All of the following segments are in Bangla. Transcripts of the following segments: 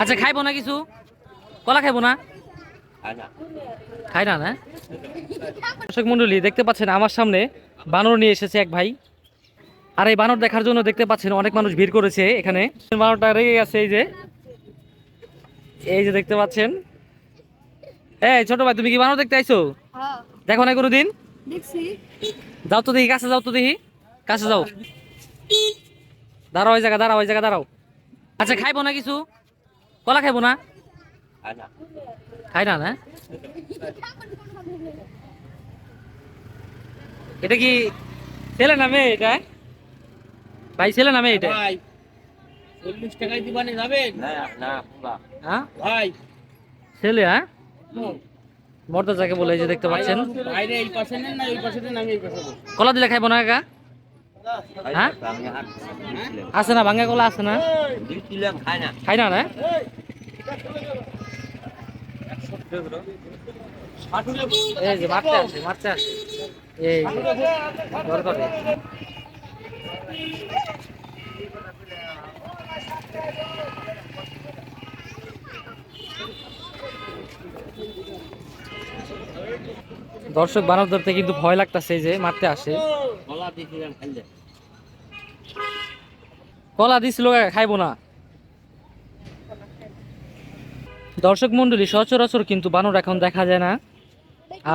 আচ্ছা খাইবো না কিছু? কলা খাইবো না? খাই না। না দর্শক মন্ডলী দেখতে পাচ্ছেন আমার সামনে বানর নিয়ে এসেছে এক ভাই। আর এই বানর দেখার জন্য দেখতে পাচ্ছেন অনেক মানুষ ভিড় করেছে এখানে। বানরটা রেগে গেছে এই যে। এই যে দেখতে পাচ্ছেন। এই ছোট ভাই তুমি কি বানর দেখতে আইছো? হ্যাঁ। দেখো না কোনোদিন যাও তো দেখি কাছে যাও তো দেখি। কাছে যাও। দাঁড়াও ওই জায়গা দাঁড়াও ওই জায়গা দাঁড়াও। আচ্ছা খাইবো না কিছু? কলা খাইবো না? খাই না। না এটা কি ছেলে নামে এটা? ভাই ছেলে নামে এটা? ভাই চল্লিশ টাকায় দিবানে যাবেন হ্যাঁ? ভাই। ছেলে হ্যাঁ? মর্দা যাকে বলে যে দেখতে পাচ্ছেন। বাইরে এই পাশে না এই পাশে নেন আমি এই পাশে কলা দিলে খাইবো না কাকা হ্যাঁ? আছে না ভাঙ্গা কলা আছে না? খাই না। না হাঁটুলে এই যে মারতে আসে মারতে আসে এই ঘর করে। দর্শক বানর ধরতে কিন্তু ভয় লাগতেছে যে মারতে আসে। কলা দিছিল খাইবো না। দর্শক মন্ডলী, সচরাচর কিন্তু বানর এখন দেখা যায় না।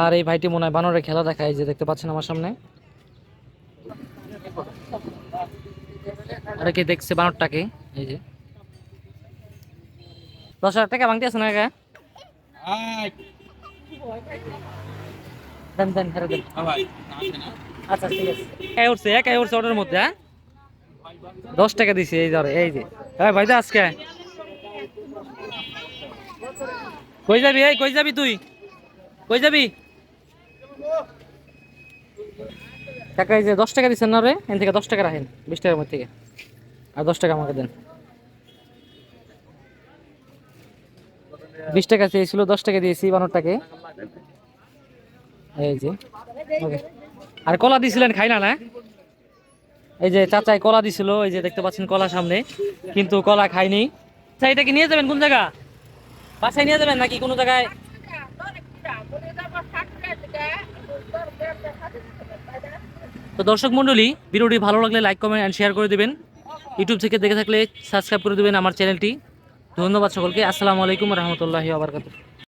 আর এই ভাইটি মনে হয় বানরের খেলা দেখায়, এই যে দেখতে পাচ্ছেন আমার সামনে। আর দেখছে বানরটাকে, এই যে। দশ হাজার টাকা ভাঙতে আছে না দেন দেন আচ্ছা একাই উঠছে একাই উঠছে ওটার মধ্যে হ্যাঁ? দশ টাকা দিছি, এই ধরে, এই যে। হ্যাঁ ভাই আজকে? কই যাবি? এই, কই যাবি তুই? কই যাবি? টাকা এই যে দশ টাকা দিচ্ছেন না রে? এখান থেকে দশ টাকা রাখেন, বিশ টাকার মধ্যে থেকে। আর দশ টাকা আমাকে দেন। বিশ টাকা চেয়েছিল, দশ টাকা দিয়েছি বানরটাকে। এই যে, ওকে। আর কলা দিছিলেন, খাই না না? এই যে চাচাই কলা দিছিল, এই যে দেখতে পাচ্ছেন কলা সামনে। কিন্তু কলা খাইনি। আচ্ছা এটা কি নিয়ে যাবেন কোন জায়গা? বাসায় নিয়ে যাবেন নাকি কোনো জায়গায়? তো দর্শক মণ্ডলী, ভিডিওটি ভালো লাগলে লাইক, কমেন্ট অ্যান্ড শেয়ার করে দেবেন। ইউটিউব থেকে দেখে থাকলে সাবস্ক্রাইব করে দেবেন আমার চ্যানেলটি ধন্যবাদ সকলকে। আসসালামু আলাইকুম রহমতুল্লাহি আবরকাত